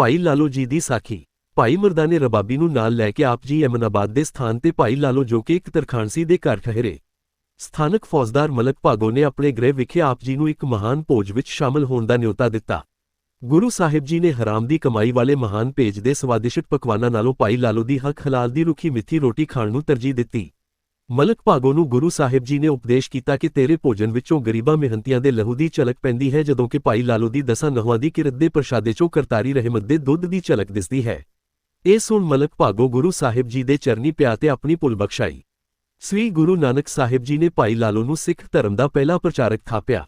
ਭਾਈ ਲਾਲੋ ਜੀ ਦੀ ਸਾਖੀ। ਭਾਈ ਮਰਦਾਨੇ ਰਬਾਬੀ ਨੂੰ ਨਾਲ ਲੈ ਕੇ ਆਪ ਜੀ ਅਮਨਾਬਾਦ ਦੇ ਸਥਾਨ ਤੇ ਭਾਈ ਲਾਲੋ ਜੋ ਕਿ ਇੱਕ ਤਰਖਾਣਸੀ ਦੇ ਘਰ ਠਹਿਰੇ। ਸਥਾਨਕ ਫੌਜਦਾਰ ਮਲਕ ਭਾਗੋ ਨੇ ਆਪਣੇ ਗ੍ਰਹਿ ਵਿਖੇ ਆਪ ਜੀ ਨੂੰ ਇੱਕ ਮਹਾਨ ਭੋਜ ਵਿੱਚ ਸ਼ਾਮਲ ਹੋਣ ਦਾ ਨਿਯੋਤਾ ਦਿੱਤਾ। ਗੁਰੂ ਸਾਹਿਬ ਜੀ ਨੇ ਹਰਾਮ ਦੀ ਕਮਾਈ ਵਾਲੇ ਮਹਾਨ ਭੇਜ ਦੇ ਸਵਾਦਿਸ਼ਟ ਪਕਵਾਨਾਂ ਨਾਲੋਂ ਭਾਈ ਲਾਲੋ ਦੀ ਹੱਕ ਹਲਾਲ ਦੀ ਰੁੱਖੀ ਮਿੱਠੀ ਰੋਟੀ ਖਾਣ ਨੂੰ ਤਰਜੀਹ ਦਿੱਤੀ। ਮਲਕ ਭਾਗੋ ਨੂੰ ਗੁਰੂ ਸਾਹਿਬ ਜੀ ਨੇ ਉਪਦੇਸ਼ ਕੀਤਾ ਕਿ ਤੇਰੇ ਭੋਜਨ ਵਿੱਚੋਂ ਗਰੀਬਾਂ ਮਿਹਨਤੀਆਂ ਦੇ ਲਹੂ ਦੀ ਝਲਕ ਪੈਂਦੀ ਹੈ, ਜਦੋਂ ਕਿ ਭਾਈ ਲਾਲੋ ਦੀ ਦਸਾਂ ਨਹੁਆਂ ਦੀ ਕਿਰਤ ਦੇ ਪ੍ਰਸ਼ਾਦੇ ਚੋਂ ਕਰਤਾਰੀ ਰਹਿਮਤ ਦੇ ਦੁੱਧ ਦੀ ਝਲਕ ਦਿਸਦੀ ਹੈ। ਇਹ ਸੁਣ ਮਲਕ ਭਾਗੋ ਗੁਰੂ ਸਾਹਿਬ ਜੀ ਦੇ ਚਰਨੀ ਪਿਆ ਤੇ ਆਪਣੀ ਭੁੱਲ ਬਖਸ਼ਾਈ। ਸ੍ਰੀ ਗੁਰੂ ਨਾਨਕ ਸਾਹਿਬ ਜੀ ਨੇ ਭਾਈ ਲਾਲੋ ਨੂੰ ਸਿੱਖ ਧਰਮ ਦਾ ਪਹਿਲਾ ਪ੍ਰਚਾਰਕ ਥਾਪਿਆ।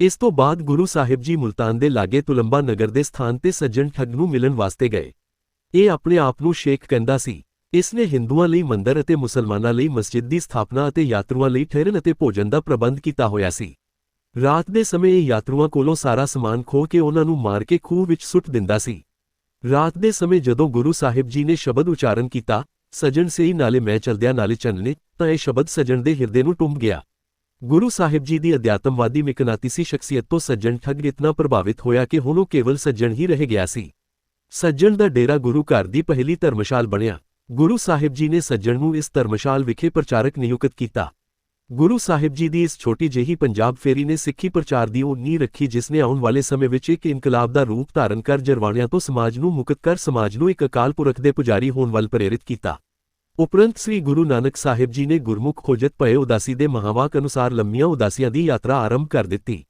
ਇਸ ਤੋਂ ਬਾਅਦ ਗੁਰੂ ਸਾਹਿਬ ਜੀ ਮੁਲਤਾਨ ਦੇ ਲਾਗੇ ਤੁਲੰਬਾ ਨਗਰ ਦੇ ਸਥਾਨ ਤੇ ਸੱਜਣ ਠੱਗ ਨੂੰ ਮਿਲਣ ਵਾਸਤੇ ਗਏ। ਇਹ ਆਪਣੇ ਆਪ ਨੂੰ ਸ਼ੇਖ ਕਹਿੰਦਾ ਸੀ ਇਸ ਨੇ ਹਿੰਦੂਆਂ ਲਈ ਮੰਦਰ ਅਤੇ ਮੁਸਲਮਾਨਾਂ ਲਈ ਮਸਜਿਦ ਦੀ ਸਥਾਪਨਾ ਅਤੇ ਯਾਤਰੂਆਂ ਲਈ ਠਹਿਰਨ ਅਤੇ ਭੋਜਨ ਦਾ ਪ੍ਰਬੰਧ ਕੀਤਾ ਹੋਇਆ ਸੀ। ਰਾਤ ਦੇ ਸਮੇਂ ਇਹ ਯਾਤਰੂਆਂ ਕੋਲੋਂ ਸਾਰਾ ਸਮਾਨ ਖੋਹ ਕੇ ਉਹਨਾਂ ਨੂੰ ਮਾਰ ਕੇ ਖੂਹ ਵਿੱਚ ਸੁੱਟ ਦਿੰਦਾ ਸੀ। ਰਾਤ ਦੇ ਸਮੇਂ ਜਦੋਂ ਗੁਰੂ ਸਾਹਿਬ ਜੀ ਨੇ ਸ਼ਬਦ ਉਚਾਰਨ ਕੀਤਾ, ਸਜਣ ਸੇਈ ਨਾਲੇ ਮੈਂ ਚਲਦਿਆਂ ਨਾਲੇ ਚੰਨਨੇ ਤਾਂ ਇਹ ਸ਼ਬਦ ਸਜਣ ਦੇ ਹਿਰਦੇ ਨੂੰ ਟੁੰਬ ਗਿਆ। ਗੁਰੂ ਸਾਹਿਬ ਜੀ ਦੀ ਅਧਿਆਤਮਵਾਦੀ ਮਿਕਨਾਤੀਸੀ ਸ਼ਖਸੀਅਤ ਤੋਂ ਸੱਜਣ ਠੱਗ ਇਤਨਾ ਪ੍ਰਭਾਵਿਤ ਹੋਇਆ ਕਿ ਹੁਣ ਉਹ ਕੇਵਲ ਸੱਜਣ ਹੀ ਰਹਿ ਗਿਆ ਸੀ। ਸੱਜਣ ਦਾ ਡੇਰਾ ਗੁਰੂ ਘਰ ਦੀ ਪਹਿਲੀ ਧਰਮਸ਼ਾਲ ਬਣਿਆ। ਗੁਰੂ ਸਾਹਿਬ ਜੀ ਨੇ ਸੱਜਣ ਨੂੰ ਇਸ ਧਰਮਸ਼ਾਲ ਵਿਖੇ ਪ੍ਰਚਾਰਕ ਨਿਯੁਕਤ ਕੀਤਾ। ਗੁਰੂ ਸਾਹਿਬ ਜੀ ਦੀ ਇਸ ਛੋਟੀ ਜਿਹੀ ਪੰਜਾਬ ਫੇਰੀ ਨੇ ਸਿੱਖੀ ਪ੍ਰਚਾਰ ਦੀ ਉਹ ਨੀਂਹ ਰੱਖੀ ਜਿਸ ਨੇ ਆਉਣ ਵਾਲੇ ਸਮੇਂ ਵਿੱਚ ਇੱਕ ਇਨਕਲਾਬ ਦਾ ਰੂਪ ਧਾਰਨ ਕਰ ਜਰਵਾਣਿਆਂ ਤੋਂ ਸਮਾਜ ਨੂੰ ਮੁਕਤ ਕਰ, ਸਮਾਜ ਨੂੰ ਇੱਕ ਅਕਾਲ ਪੁਰਖ ਦੇ ਪੁਜਾਰੀ ਹੋਣ ਵੱਲ ਪ੍ਰੇਰਿਤ ਕੀਤਾ। ਉਪਰੰਤ ਸ੍ਰੀ ਗੁਰੂ ਨਾਨਕ ਸਾਹਿਬ ਜੀ ਨੇ ਗੁਰਮੁਖ ਖੋਜਤ ਪਏ ਉਦਾਸੀ ਦੇ ਮਹਾਵਾਕ ਅਨੁਸਾਰ ਲੰਮੀਆਂ ਉਦਾਸੀਆਂ ਦੀ ਯਾਤਰਾ ਆਰੰਭ ਕਰ ਦਿੱਤੀ।